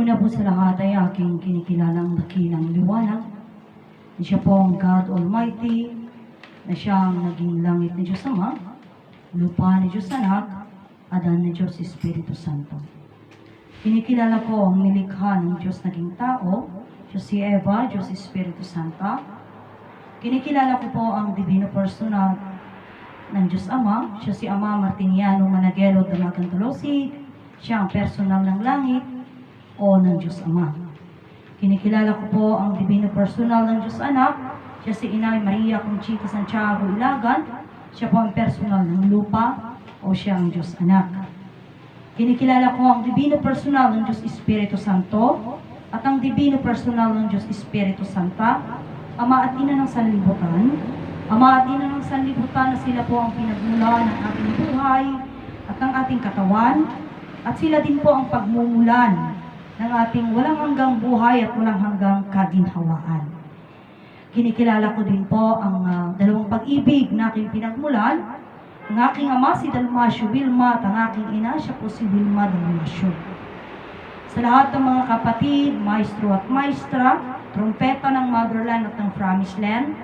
Una po sa lahat ay aking kinikilalang dakilang liwanag. Na siya po ang God Almighty, na siya ang naging langit ni Diyos Ama, lupa ni Diyos Anak, adan ni Diyos Espiritu Santo. Kinikilala ko ang nilikha ng Diyos naging tao, Diyos si Eva, Diyos Espiritu Santa. Kinikilala ko po ang Divino Personal ng Diyos Ama, siya si Ama Martiniano Managelo Damagan Tolosig, siya ang personal ng langit o ng Diyos Ama. Kinikilala ko po ang Divino Personal ng Diyos Anak, siya si Inay Maria Conchita Santiago Ilagan, siya po ang personal ng lupa. O siya ang Diyos Anak. Kinikilala ko ang Divino Personal ng Diyos Espiritu Santo at ang Divino Personal ng Diyos Espiritu Santa, Ama at Ina ng Sanlibutan, Ama at Ina ng Sanlibutan na sila po ang pinagmulan ng ating buhay at ng ating katawan, at sila din po ang pagmumulan ng ating walang hanggang buhay at walang hanggang kaginhawaan. Kinikilala ko din po ang ah, dalawang pag-ibig na aking pinagmulan, ang aking ama si Dalmasio Wilma at ang aking ina siya po si Wilma Dalmasio. Sa lahat ng mga kapatid, maestro at maestra, trumpeta ng Motherland at ng Promised Land,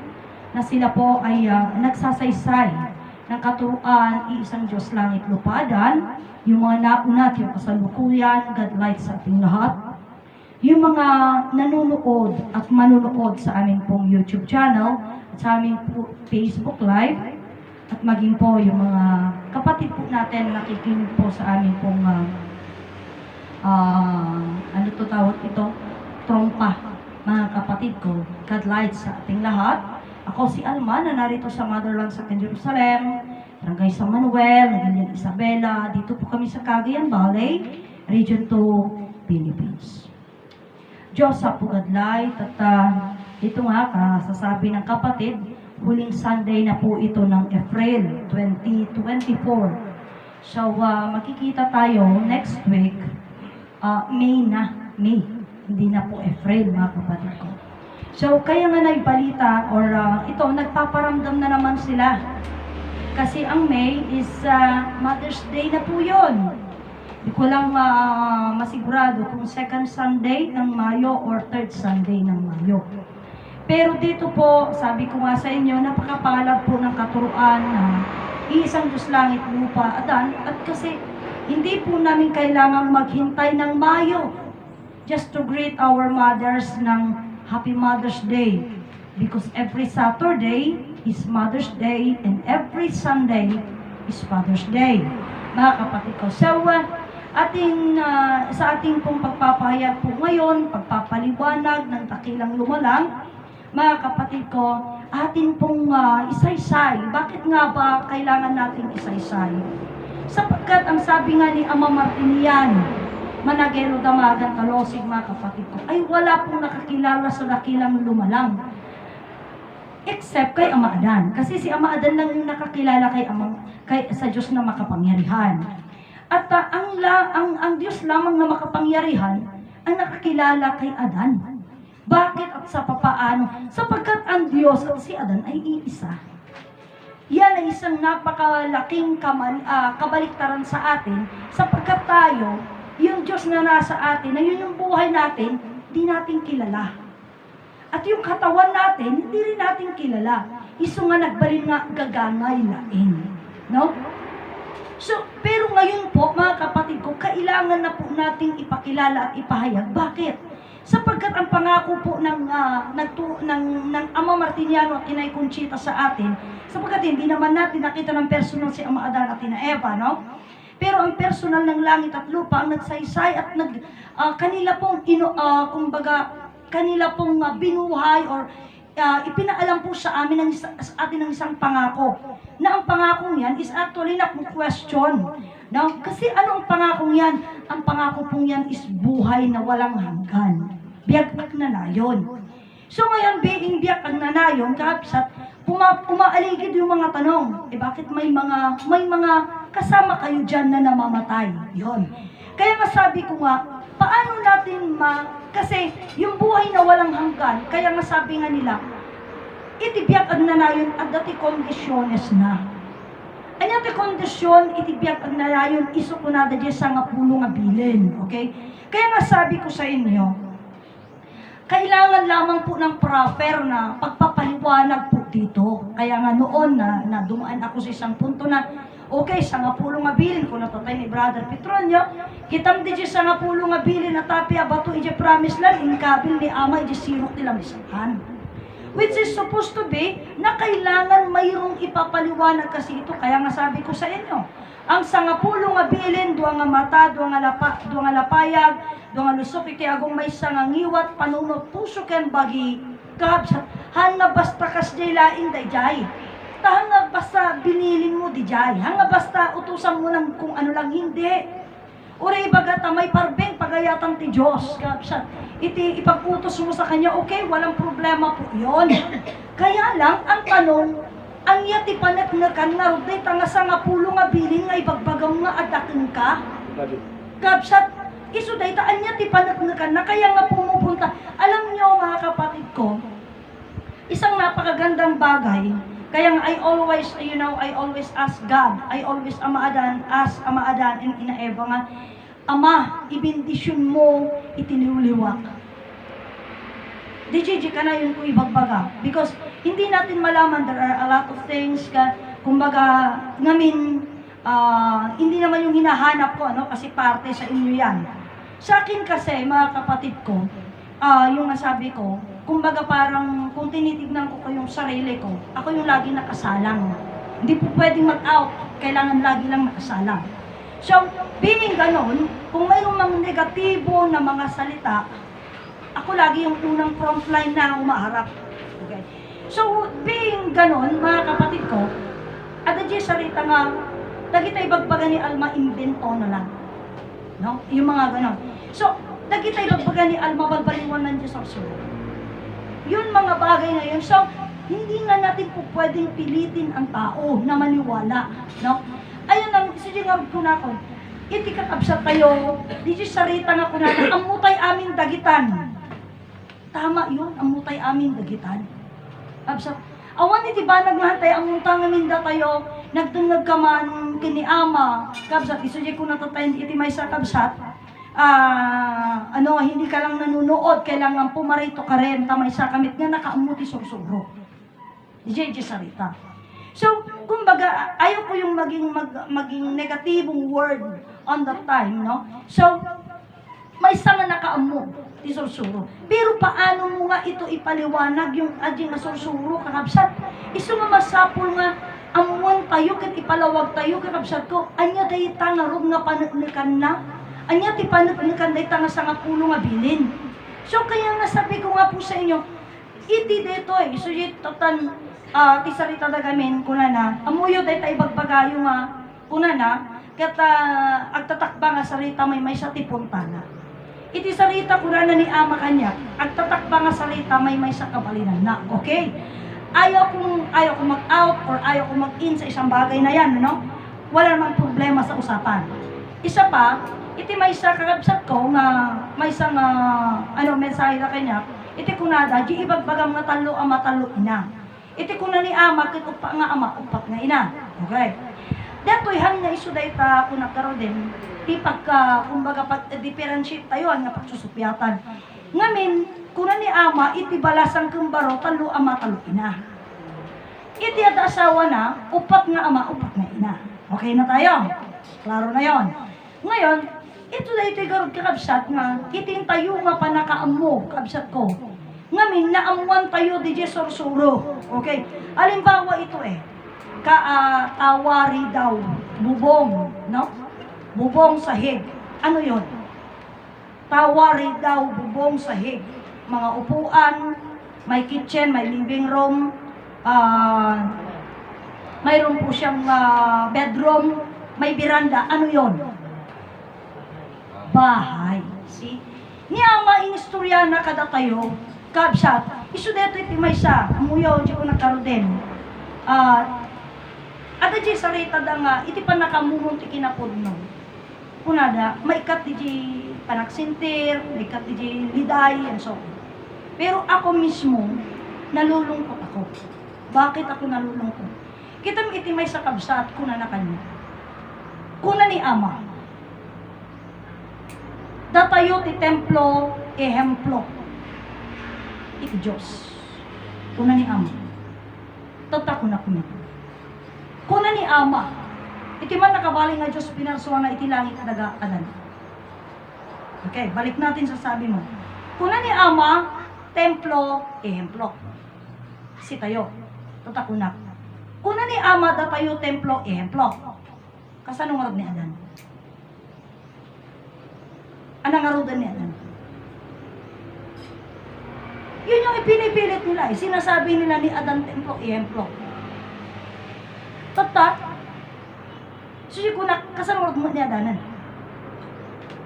na sila po ay ah, nagsasaysay ng katuruan, iisang Diyos langit lupadan, yung mga nauna at yung kasalukuyan, God light sa ating lahat, yung mga nanonood at manunood sa aming pong YouTube channel at sa aming po Facebook Live at maging po yung mga kapatid po natin na nakikinig po sa aming pong ah, ah, ano to tawag ito? Trompa, mga kapatid ko. God light sa ating lahat. Ako si Alma na narito sa Motherland sa Jerusalem, Barangay San Manuel, Nagilian Isabela. Dito po kami sa Cagayan Valley, Region 2, Philippines. Diyos sa pugadlay, at ah, ito nga, kasasabi ng kapatid, huling Sunday na po ito ng April 2024. So, ah, makikita tayo next week, ah, May na, May, hindi na po April, mga kapatid ko. So, kaya nga naibalita, or ah, ito, nagpaparamdam na naman sila. Kasi ang May is ah, Mother's Day na po yun. Hindi ko lang ah, masigurado kung second Sunday ng Mayo or third Sunday ng Mayo. Pero dito po, sabi ko nga sa inyo, napakapalad po ng katuruan na iisang Diyos langit lupa adan at kasi hindi po namin kailangang maghintay ng Mayo just to greet our mothers ng Happy Mother's Day because every Saturday is Mother's Day and every Sunday is Father's Day. Mga kapatid ko. So, uh, ating, uh, sa ating pong pagpapahayag po ngayon, pagpapaliwanag ng takilang lumalang, mga kapatid ko, atin pong uh, isaysay. Bakit nga ba kailangan nating isaysay? Sapagkat ang sabi nga ni Ama Martinian, Managero Damagan Talosig mga kapatid ko, ay wala pong nakakilala sa dakilang lumalang. Except kay Ama Adan. Kasi si Ama Adan lang yung nakakilala kay Ama, kay, sa Diyos na makapangyarihan. At ah, ang, la, ang, ang Diyos lamang na makapangyarihan ang nakakilala kay Adan. Bakit at sa papaano? Sapagkat ang Diyos at si Adan ay iisa. Yan ay isang napakalaking kamal, ah, kabaliktaran sa atin sapagkat tayo, yung Diyos na nasa atin, na yun yung buhay natin, di natin kilala. At yung katawan natin, hindi rin natin kilala. Iso nga nagbalin nga gagangay lain. No? So, pero ngayon po, mga kapatid ko, kailangan na po nating ipakilala at ipahayag. Bakit? Sapagkat ang pangako po ng, ah, nagtu- ng, ng Ama Martiniano at Inay Conchita sa atin, sapagkat hindi naman natin nakita ng personal si Ama Adan at Ina Eva, no? Pero ang personal ng langit at lupa ang nagsaysay at nag, ah, kanila pong, ino, ah, kumbaga, kanila pong ah, binuhay or ah, ipinaalam po sa amin ng sa atin ng isang pangako. Na ang pangakong yan is actually na question. Now, kasi ano ang pangakong yan? Ang pangako pong yan is buhay na walang hanggan. Biyag na nayon. So ngayon, being biyak ang nanayon, kapsat, puma, umaaligid yung mga tanong. Eh bakit may mga, may mga kasama kayo dyan na namamatay? Yon. Kaya masabi ko nga, paano natin ma... Kasi yung buhay na walang hanggan, kaya nga sabi nga nila, itibiyak ang nanayon at dati kondisyones na. Anya ti kondisyon iti biyak ang narayon iso ko na dadya sa nga pulo nga. Okay? Kaya nga sabi ko sa inyo, kailangan lamang po ng proper na pagpapaliwanag po dito. Kaya nga noon na, na dumaan ako sa isang punto na, okay, sa nga pulo nga bilin, kung natatay ni Brother Petronio, kitam di sa nga pulo nga bilin na tapi abato ije promise lang, inkabil ni ama ije sirok nila misahan. Which is supposed to be na kailangan mayroong ipapaliwanag kasi ito. Kaya nga sabi ko sa inyo, ang sangapulo nga bilin, duwa nga mata, duwa nga, lapa, duwa nga lapayag, duwa nga lusok, iti agong may sangangiwat, panunot, puso ken bagi, kabsat, han nga basta kas jay lain day jay. Tahan nga basta binilin mo di jay. Han nga basta utusan mo ng kung ano lang hindi. Uri baga may parbeng pagayatan ti Diyos. Kapsat, iti ipag-utos mo sa kanya, okay, walang problema po yon. Kaya lang, ang tanong, ang yati panak nga kan nga ruday tanga sa nga pulo nga bilin nga ibagbagam nga adakin ka. Kapsat, iso day ta anya ti panak kan na kaya nga pumupunta. Alam niyo mga kapatid ko, isang napakagandang bagay. Kaya I always, you know, I always ask God. I always amaadan, ask amaadan in inaeva nga, Ama, ibindisyon mo itiniuliwak. DJJ ka na yun ko ibagbaga. Because hindi natin malaman, there are a lot of things ka, kumbaga, ngamin, ah, hindi naman yung hinahanap ko, ano, kasi parte sa inyo yan. Sa akin kasi, mga kapatid ko, ah, yung nasabi ko, kumbaga parang kung tinitignan ko ko yung sarili ko, ako yung lagi nakasalang. Hindi po pwedeng mag-out, kailangan lagi lang nakasalang. So, being ganon, kung mayroong mga negatibo na mga salita, ako lagi yung unang frontline na umaharap. Okay. So, being ganon, mga kapatid ko, at the sarita nga, dagita ibagbaga ni Alma invento na lang. No? Yung mga ganon. So, dagita ibagbaga ni Alma balbaliwan ng Diyos ang sulat. Yun mga bagay na yun. So, hindi nga natin po pwedeng pilitin ang tao na maniwala. No? Ayun ang, nga ko na ko, iti kakabsat tayo, di sarita nga ko na, ang mutay aming dagitan. Tama yun, ang mutay aming dagitan. Absat, awan iti ba naghantay ang mutang amin da tayo, nagtungag ka man kini ama, kabsat, isuje ko natatayin iti may sa kabsat, ah, ano, hindi ka lang nanunood, kailangan pumarito ka rin, tamay sa kamit nga nakaamuti. Di siya sarita. So, kumbaga, ayaw ko yung maging, mag, maging negatibong word on that time, no? So, may isa nga nakaamog, ti sursuro. Pero paano mo nga ito ipaliwanag yung ading na sursuro, kakabsat? Iso nga masapul nga, amuan tayo, kat ipalawag tayo, kakabsat ko, anya dahi tangarog nga panagnikan na, anya ti panagnikan dahi tanga sa nga pulo nga bilin. So, kaya nga sabi ko nga po sa inyo, iti dito eh, so totan, ah, ti sarita da gamin, kuna na, amuyo dahi tayo bagbagayo nga, kuna na, kata agtatakba nga sarita may may sa tipunta na. Iti sarita kuna na ni ama kanya, agtatakba nga sarita may may sa kabalinan na, okay? Ayaw kong, ayaw kong mag-out or ayaw kong mag-in sa isang bagay na yan, no? Wala namang problema sa usapan. Isa pa, iti may sa kakabsat ko nga may isang ah, ano mensahe na kanya, iti kunada, di ibagbagang nga talo ama talo ina. Iti kuna ni ama, kit upa nga ama, upat nga ina. Okay. Dato'y hang na iso dahi ta kung nagkaroon din, di pagka, kumbaga, pag differentiate tayo, nga pagsusupyatan. Ngamin, kuna ni ama, iti balasang kumbaro, talo ama, talo ina. Iti at asawa na, upat nga ama, upat nga ina. Okay na tayo? Klaro na yon. Ngayon, ito na ito garod kakabsat nga, itin tayo nga pa nakaamo, kabsat ko. Ngamin, naamuan tayo di sursuro. Okay? Alimbawa ito eh, kaatawari daw, bubong, no? Bubong sahig. Ano yon? Tawari daw, bubong sahig. Mga upuan, may kitchen, may living room, ah, mayroon po siyang ah, bedroom, may biranda. Ano yon? Bahay. See? Ni ama inistorya na kada tayo, kabsat, iso deto iti may sa, amuyaw, di ko nagkaroon Ah, Ada di sarita da nga, iti pa nakamuhon ti kinapudno. Kunada, maikat di di panaksintir, maikat di di liday, and so on. Pero ako mismo, nalulungkot ako. Bakit ako nalulungkot? Kita mo itimay sa kabsat, kuna na kanya. Kuna ni Ama. Datayo ti templo, ehemplo. Iti Diyos. Kuna ni Ama. Tata kuna kuna. Kuna ni Ama. Iti man nakabaling nga Diyos pinarsuwa nga iti langit daga kanan. Okay, balik natin sa sabi mo. Kuna ni Ama, templo, ehemplo. Si tayo. Tata kuna. Kuna ni Ama, datayo templo, ehemplo. Kasanong arad ni Adan? Anang arudan ni Adan? Yun yung ipinipilit nila eh. Sinasabi nila ni Adan templo, ehemplo. Tata, susi ko na arad mo ni Adanan?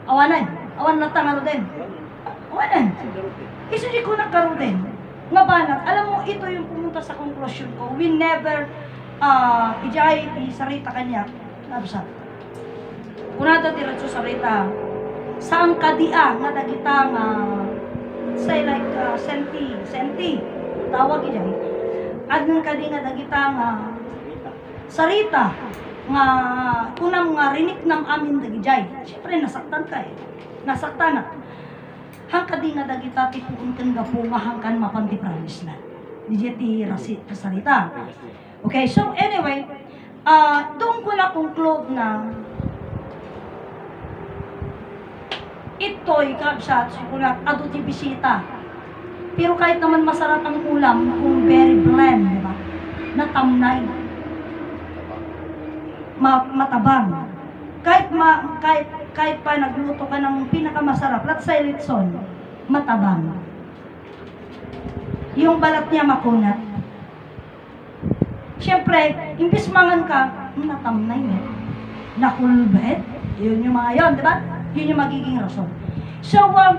Awanan. Awan na tangaro din. Awanan. Isusi ko na karo din. Nga alam mo, ito yung pumunta sa conclusion ko. We never, ah, ijay, isarita kanya, nabsa. Kunada diretso sarita, saan kadia nga dagita nga, say like, uh, senti, senti, tawag ijay. Adnan kadi nga dagita nga, sarita, nga kunang nga rinik nam amin dagijay. Siyempre, nasaktan ka eh. Nasaktan na. Hangka di nga dagita ti puun kan gapo nga hangkan mapandi promise na. Di ti sarita. Okay, so anyway, ah doon ko na conclude na ito'y kapsat, sikulat, ado ti bisita. Pero kahit naman masarap ang ulam, kung very bland, di ba? Natamnay. Ma matabang. Kahit ma kahit kahit pa nagluto ka ng pinakamasarap, let's say litson, matabang. Yung balat niya makunat. Siyempre, imbis mangan ka, natamnay eh. Nakulbet. Yun yung mga yon, di ba? Yun yung magiging rason. So, um,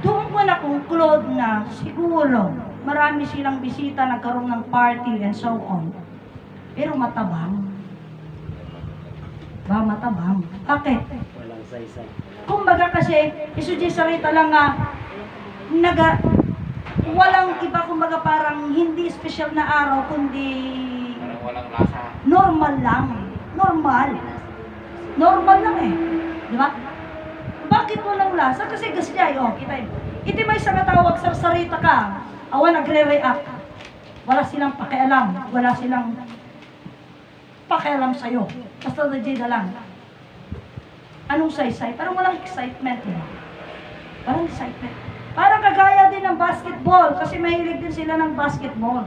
doon ko na conclude na siguro marami silang bisita, nagkaroon ng party and so on. Pero matabang. Ba, matabang. Bakit? Walang saysay. Kumbaga kasi, isudya sarita lang nga, naga, walang iba kumbaga parang hindi special na araw, kundi walang lasa. normal lang. Normal. Normal lang eh. Di ba? Bakit walang lasa? Kasi gasjay, oh, kita yun. Iti may sa natawag sa sarita ka, awa nagre-react. Wala silang pakialam. Wala silang pakialam sa'yo. Basta na lang. Anong saysay? Parang walang excitement, ba? Walang excitement. Parang kagaya din ng basketball kasi mahilig din sila ng basketball.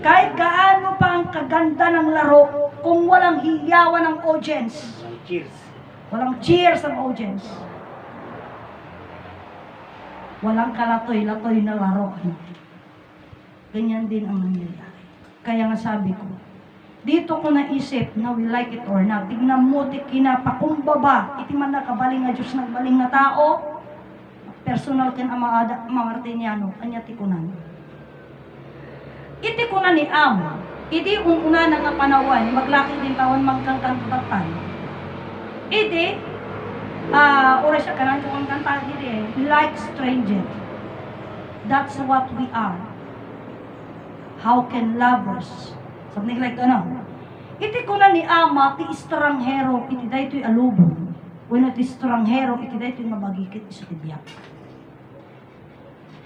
Kahit gaano pa ang kaganda ng laro, kung walang hiyawan ng audience, cheers. Walang cheers ng audience, walang kalatoy-latoy na laro. Ganyan din ang nangyayari. Kaya nga sabi ko, dito ko naisip na we like it or not, tignan mo, kinapakumbaba, iti man nakabaling nga Diyos ng baling na tao, personal ken ang mga, Martiniano, anya tikunan. Iti kunan ni Am, iti una nga panawan, maglaki din taon magkangkantatan. Iti, ah, oras siya kanan kung ang kanta iti, like stranger. That's what we are. How can lovers, something like ano, iti kunan ni Ama, ti istranghero, iti daytoy alubong. When iti istranghero, iti daytoy mabagikit iso ti biyak.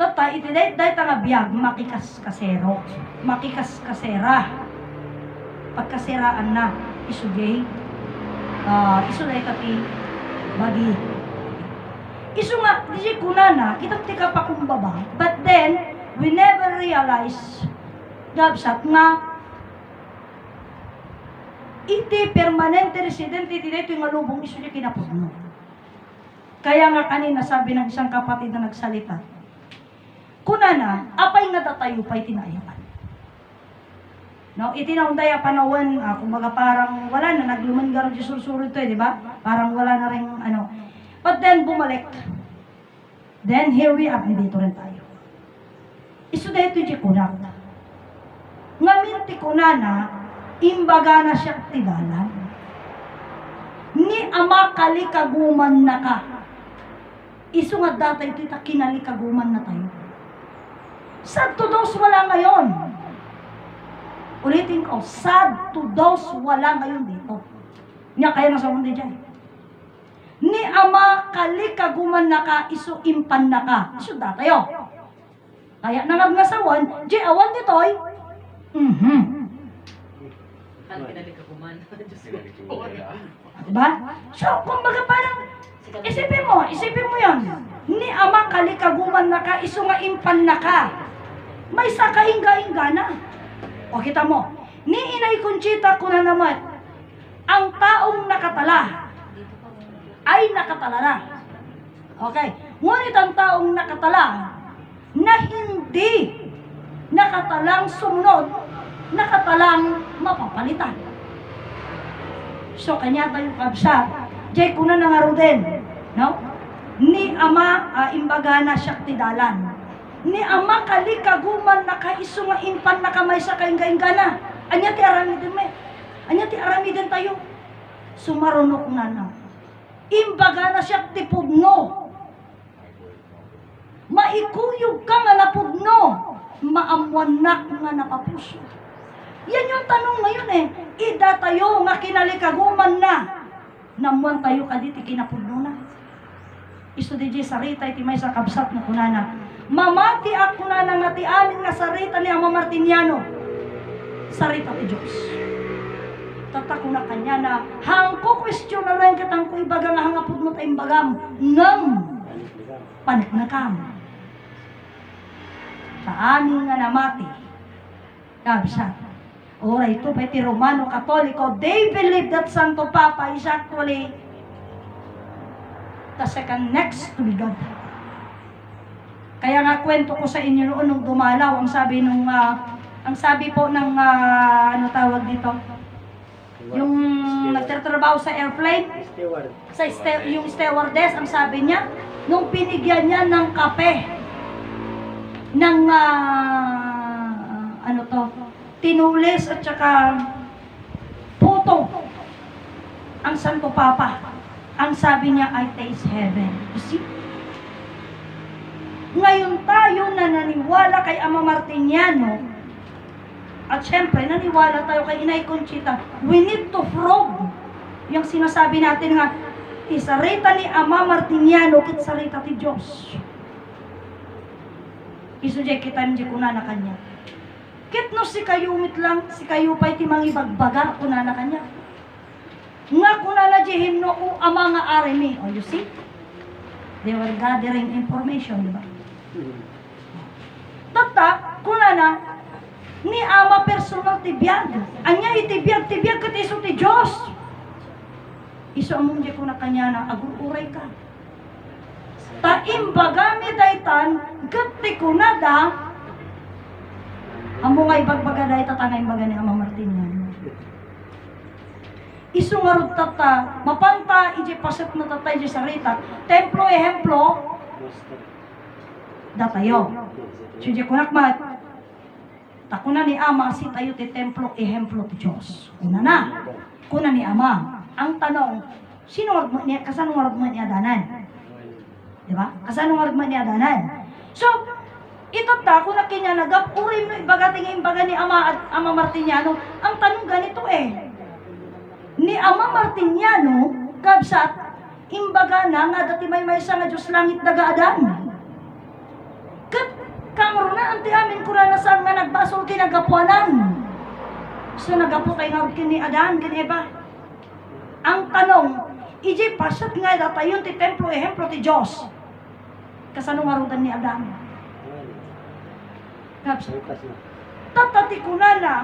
Tota, iti day day nga biyag, makikas kasero, makikas kasera. Pagkasiraan na, isugay, uh, iso day tati bagi. Iso nga, di kunana, kita ti kapakumbaba, but then, we never realize, gabsat nga, iti permanente resident iti dito yung alubong iso di kinapudno. Kaya nga kanina sabi ng isang kapatid na nagsalita, kunana, apay nga datayo pa'y tinayapan. No, itinaunday panawan, ah, kumbaga parang wala na, nagluman garo di sursuro ito eh, di ba? Parang wala na rin, ano. But then, bumalik. Then, here we are, dito rin tayo. Iso dahito di kunak. Ngamin ti kunana, imbaga na siya tigalan. Ni ama kalikaguman na ka. Iso nga data ito kinalikaguman na tayo. Sa todos wala ngayon. Ulitin ko, sad to those wala ngayon dito. Nga kaya nasa mundi dyan. Ni ama kalikaguman na ka, isu impan na ka. Isu datayo. Kaya nangagngasawan, di awan ditoy. Kinalik ako man? Diyos ko. Diba? So, kumbaga parang, isipin mo, isipin mo yan. Ni ama kalikaguman na ka, isu nga impan na ka. May sakaingga-ingga na. O kita mo, ni inay Conchita ko na naman, ang taong nakatala ay nakatala na. Okay. Ngunit ang taong nakatala na hindi nakatalang sumunod, nakatalang mapapalitan. So, kanya tayo kabsa. Jay, kuna na nga din. No? Ni ama ah, imbaga na syakti dalan. Ni ama kalikaguman na kaiso nga impan na kamay sa kaingga-ingana. Anya ti aramidin me. Anya ti aramidin tayo. Sumarunok na na. Imbaga na syakti pudno. Maikuyog ka nga napudno. Maamuanak nga napapuso. Yan yung tanong ngayon eh. Ida tayo nga kinalikaguman na. Namuan tayo kaditi kinapudno na. Iso di sarita iti may sa kabsat na kunana. Mamati ako na nga ti amin nga sarita ni Ama Martiniano. Sarita ti Diyos. Tatak na kanya na hangko question na lang katang ko ibaga nga hangapod mo tayong bagam. Ngam panik na kam. Paano nga namati? Kabsat. Ora ito pa iti Romano Katoliko. They believe that Santo Papa is actually the second next to God. Kaya nga kwento ko sa inyo noon nung dumalaw, ang sabi nung ah, ang sabi po ng ah, ano tawag dito, yung nagtatrabaho sa airplane, Steward. sa ste- yung stewardess, ang sabi niya, nung pinigyan niya ng kape, ng, ah, ano to, tinulis at saka puto, ang Santo Papa, ang sabi niya, I taste heaven. You see? Ngayon tayo na naniwala kay Ama Martiniano, at syempre, naniwala tayo kay Inay Conchita, we need to probe yung sinasabi natin nga, isarita ni Ama Martiniano, kit sarita ti Diyos. Isudya kita hindi ko na kanya. Kit no si kayo lang, si kayo pa iti mga ibagbaga, kuna na kanya. Nga kuna na jihin no ama nga arimi. Oh, you see? They were gathering information, di ba? Tata, kuna na, ni ama personal ti biyag. Anya iti biyag, ti biyag kat iso ti Diyos. Iso among di ko na kanya na agururay ka. Ta imbagami daytan, gati ko na da, amo nga ibagbaga day tatanga imbaga ni Ama Martinian. Isu nga rod tata, mapanta iji paset na tatay iji sarita, templo ehemplo, datayo. Suje kunak mat, takuna ni Ama si tayo ti templo ehemplo ti Diyos. Una na, kuna ni Ama. Ang tanong, sino warag niya, kasano warag mo niya danan? Di ba? Kasano warag niya danan? So, ito ta, kung nakinya nagap, urim no, ibaga tingin imbaga ni Ama at Ama Martiniano, ang tanong ganito eh, ni Ama Martiniano, kabsat, imbaga na nga dati may may nga Diyos langit nagaadan. Kang na anti amin kura na saan nga nagbasol kinagapuanan. So nagapo kay nga kini Adan, kini Eva. Ang tanong, iji pasat nga data yun ti templo ehemplo ti Diyos. Kasano nga rudan ni Adan? Kabsat. tatati ko na na,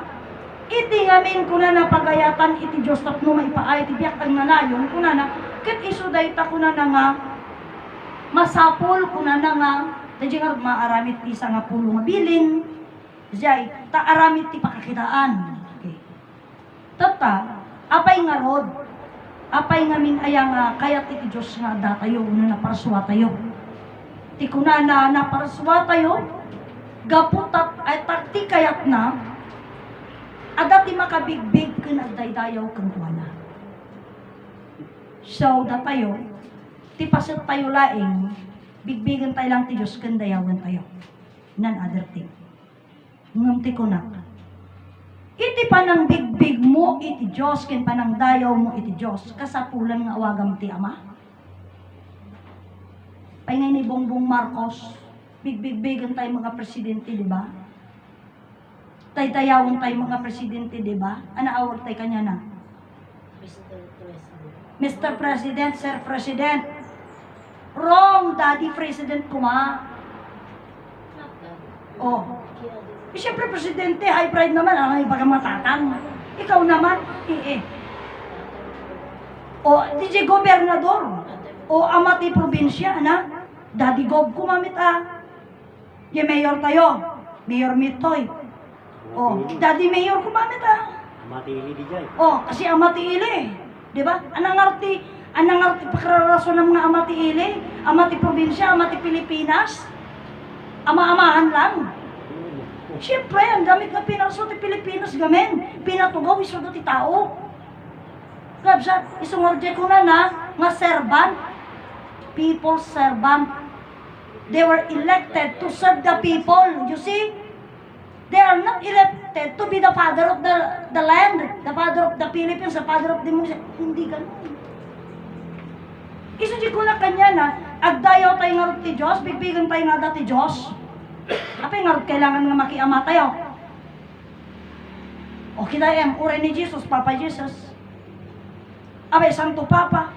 iti ngamin ko na na pagayatan iti Diyos tapno maipaay iti biyak ang nanayon ko na na, kit iso dayta ko na na nga, masapol ko na na nga, tadya nga maaramit ti isa nga pulo nga bilin, jay, ta aramit ti pakakitaan. Okay. Tata, apay nga rod, apay nga min aya nga kayat iti Diyos nga datayo, una na paraswa tayo. Ti ko na na naparaswa tayo, gaputat ay takti kayat na adati makabigbig ken agdaydayaw ken kuana. So datayo ti paset tayo laing bigbigan tayo lang ti Dios ken dayawan tayo. Nan other thing. Ngam ti kunak. Iti panang bigbig mo, iti Diyos, ken panang dayaw mo, iti Diyos. Kasapulan nga awagam ti Ama. Paingay ni Bongbong Marcos, bigbig-bigan tayo mga presidente, di ba? Tay-tayawon tayo mga presidente, di ba? Anaawag tayo kanya na. Mr. President. Mr. President, Sir President. Wrong, Daddy President kuma. Oh. Eh, Siyempre, presidente, high pride naman, ang ibaga matatang. Ikaw naman, eh, eh. O, DJ Gobernador, o amati probinsya, na? Daddy Gob, kumamit ah. Yung mayor tayo, Mayor Mitoy. O, Daddy Mayor, kumamit ah. Mati ini di jay. O, kasi amati ili. Di ba? Anang arti, anang pakrarason ng mga amati ili, amati probinsya, amati Pilipinas. Ama-amahan lang. Siyempre, ang gamit na pinarso ti Pilipinas gamen. Pinatugaw, iso ti tao. Kabsa, isungorje ko na na, nga servant. People's servant. They were elected to serve the people. You see? They are not elected to be the father of the, the land, the father of the Philippines, the father of the municipal. Hindi ganun. Iso di ko na kanya na, agdayaw tayo nga ti Diyos, bigbigan tayo nga dati Diyos. Apa nga kailangan nga makiama tayo? O kita em, ure ni Jesus, Papa Jesus. Abay, Santo Papa.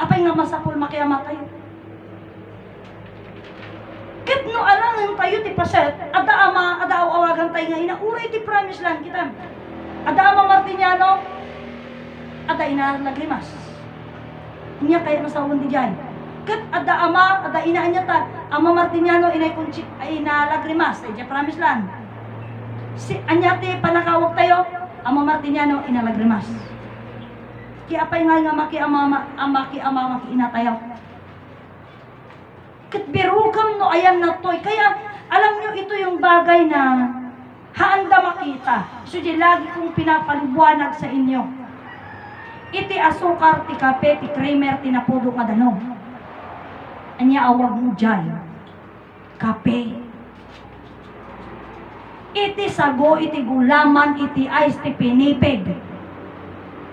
Apay nga masapul makiama tayo. Kit no alangan tayo ti paset, ada ama, ada awagan tayo nga ina, ure ti promise lang kita. Ada ama Martiniano, ada ina lagrimas. Niya kaya nasawan di jay. Kat ada ama, ada ina niya ta, ama Martiniano inay kunchi ay ina lagrimas, ay promise lang. Si anya ti panakawag tayo, ama Martiniano ina lagrimas. Kaya apay nga nga maki ama ma- ama ki ama maki ina tayo. Kat birugam no ayan na toy. Kaya alam nyo ito yung bagay na haanda makita. So di lagi kong pinapaliwanag sa inyo. Iti asukar, ti kape, ti creamer, ti napudo nga danog. Anya awag mo dyan. Kape. Iti sago, iti gulaman, iti ice, ti pinipig.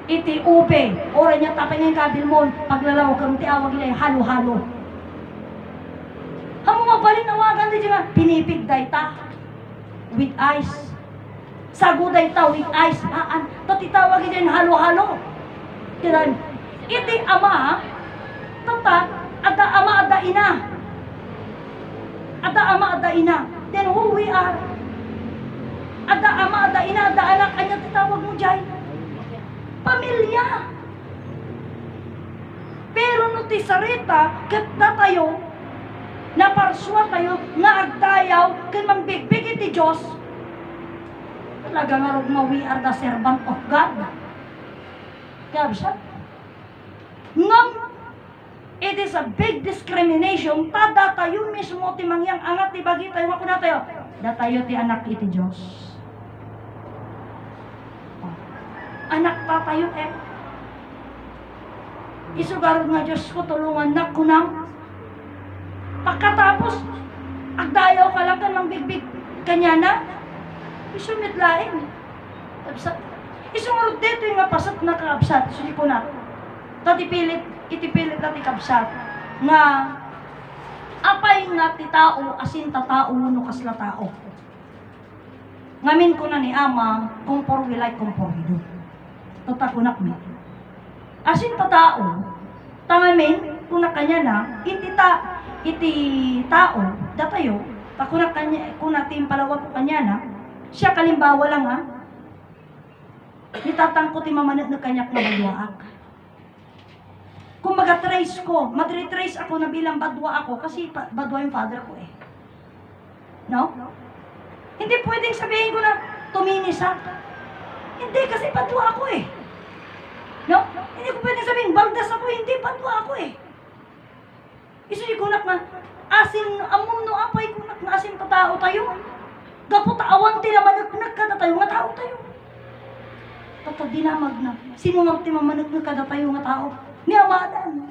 Iti ube. Ora niya tapay nga yung kabil mo. Paglalaw kang ti awag nila halo-halo. Amo mabalin awagan di nga pinipig dayta with ice. Sago dayta with ice. Maan, tatitawag din halo-halo. Tiran. Iti ama, tata, ada ama ada ina. Ada ama ada ina. Then who we are? Ada ama ada ina, ada anak, anya titawag mo jay. Pamilya. Pero no ti sarita, kat tayo, naparswa tayo, nga agdayaw, kan mambigbig iti Diyos. Talaga nga rog we are the servant of God. Siya, ngam, it is a big discrimination, tada tayo mismo ti mangyang angat ti bagi tayo, ako na tayo, da tayo ti anak iti Diyos. Anak ta tayo eh. Isugarod nga Diyos ko, tulungan na kunang Pagkatapos, agdayaw ka lang ka ng bigbig. Kanya na, isumit laing. Tapos, isungarod dito yung pasat na kaabsat, suli ko na. Tati pilit, itipilit na ti kabsat, nga, apay nga ti tao, asin ta tao, no kasla tao. Ngamin ko na ni Ama, kung por wilay, kung por hido. Tatakunak mi. Asin ta tao, tangamin, kung na kanya na, iti ta, iti tao, datayo, takuna kanya, kung natin palawa ko kanya na, siya kalimbawa lang ha, nitatangko ti mamanat na kanyak na badwaak. Kung mag-trace ko, madre-trace ako na bilang badwa ako, kasi badwa yung father ko eh. No? Hindi pwedeng sabihin ko na tuminisak. Hindi, kasi badwa ako eh. No? Hindi ko pwedeng sabihin, baldas ako, hindi, badwa ako eh. Isuy kunak na asin amom no apay kunak na asin ta tao tayo. Gapot awan ti naman nagkada tayo nga tao tayo. Tata dinamag na. Sino nga ti mamanag kada tayo nga tao? Ni amadan.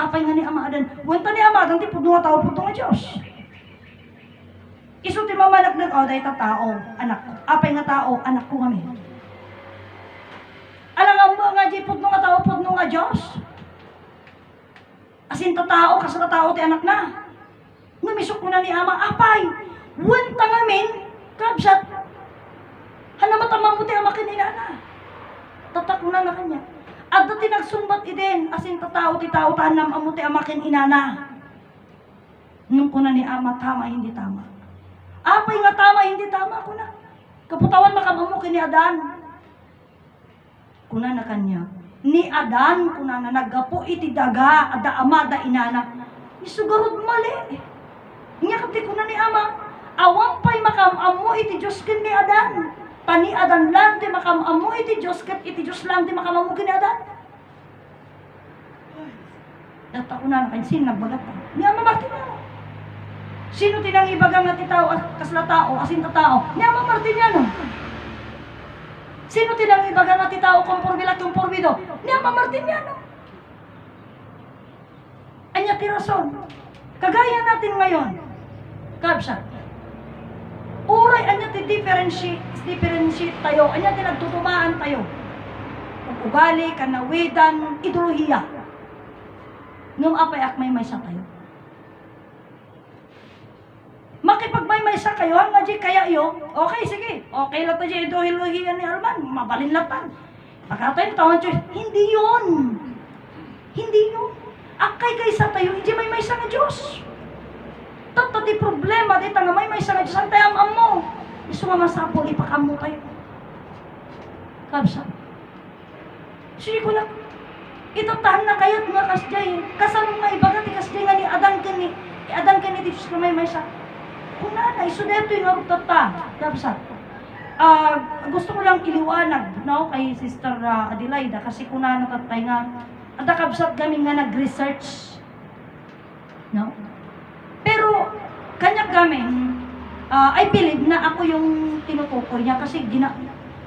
Apay nga ni amadan. Wanta ni amadan ti pudno nga tao pudno nga Diyos. Isuti mamanak ng oday ta tao, anak ko. Apay nga tao, anak ko kami. Alam nga mo nga, di pudno nga tao, pudno nga Diyos. Asin ta tao, kas ta tao ti anak na. Ngamisok ko na ni ama, apay, wanta ngamin, kabsat. Hana matamang mo ti ama kininana. Tatak na na kanya. At dati nagsumbat iden, asin ta tao ti tao, tanam amo ti ama kininana. Nung ko na ni ama, tama, hindi tama. Apay nga tama, hindi tama ko na. Kaputawan makabamu kini Adan. Kuna na kanya. Ni Adan, kuna na nagapo iti daga, ada ama, da inana. Isugarod mali. Nga kati kuna ni ama. Awang pa'y makamamu iti Diyos kin ni Adan. Pani Adan lang di makamamu iti Diyos kat iti Diyos lang di makamamu kini Adan. Data ko na na kanya, sin nagbagat ka. Ni ama Martin na. Sino tinang ibagang nga ti tao, as- kasla tao, asin ta tao? Ni ama Martiniano. Sino tinang ibagang nga ti tao, kompormila, kompormido? Ni ama Martiniano. Anya ti rason. Kagaya natin ngayon. Kabsa. Uray, anya ti differentiate, differentiate tayo. Anya ti nagtutumaan tayo. Ugali, kanawidan, ideolohiya. Nung apay ak may sa tayo. Makipagmay sa kayo, ang di kaya yo, okay, sige, okay lang to di ideolohiya ni Alman, mabalin lang tan. Pagkatay ng tawon Diyos, hindi yun. Hindi yun. Akay kay sa tayo, hindi may may sa nga Diyos. Tato di problema, di nga may may sa nga Diyos, ang tayam mo. Gusto nga masapol, ipakam tayo. Kabsa. Sige ko na, itatahan na kayo nga kasjay. Kasano nga ibagat, kasjay nga ni Adan kani, Adan kani di Diyos na may may sa kung nanay, so dito yung arutata. Tapos, ah, gusto ko lang iliwanag, no, kay Sister ah, Adelaida, kasi kung nanatatay nga, at nakabsat kami nga nag-research. No? Kami, ah, I believe na ako yung tinutukoy niya kasi gina,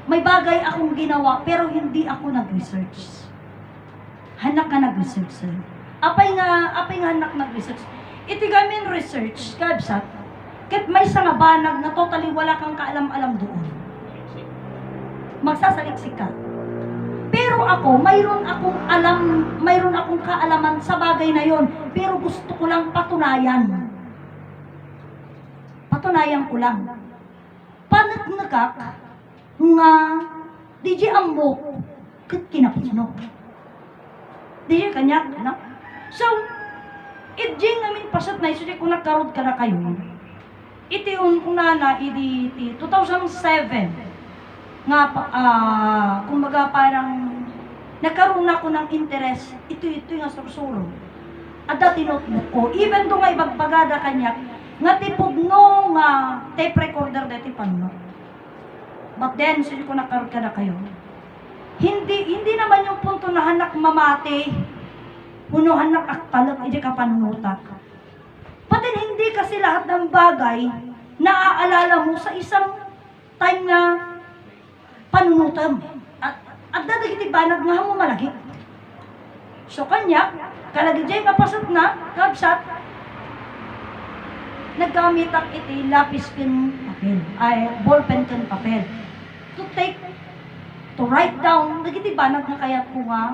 may bagay akong ginawa, pero hindi ako nag-research. Hanak ka nag-research, sir. Apay nga, apay nga hanak nag-research. Iti gamin research, kabsat, Kat may sa banag na totally wala kang kaalam-alam doon. Magsasaliksik ka. Pero ako, mayroon akong alam, mayroon akong kaalaman sa bagay na yon. Pero gusto ko lang patunayan. Patunayan ko lang. Panat nakak nga di ambo kat kinapusno. Di di kanya, ano? So, idjing namin pasat na iso kung nagkarod ka na kayo, iti un unana iti iti 2007 nga pa- ah kumbaga parang nagkaroon ako ng interest ito ito nga sursuro at dati notebook ko even do nga ibagbagada kanya nga tipod nga tape recorder dati panno but then sige ko nakaroon na kayo hindi hindi naman yung punto na hanak mamate puno hanak aktalak hindi ka panunutak Pati hindi kasi lahat ng bagay naaalala mo sa isang time na panunutan. At, at dadagiti banag nga mo malagi. So kanya, kalagi dyan kapasat na, kabsat, naggamit ang iti lapis kin papel, ay ballpen kin papel. To take, to write down, nagiti banag nga kaya ko nga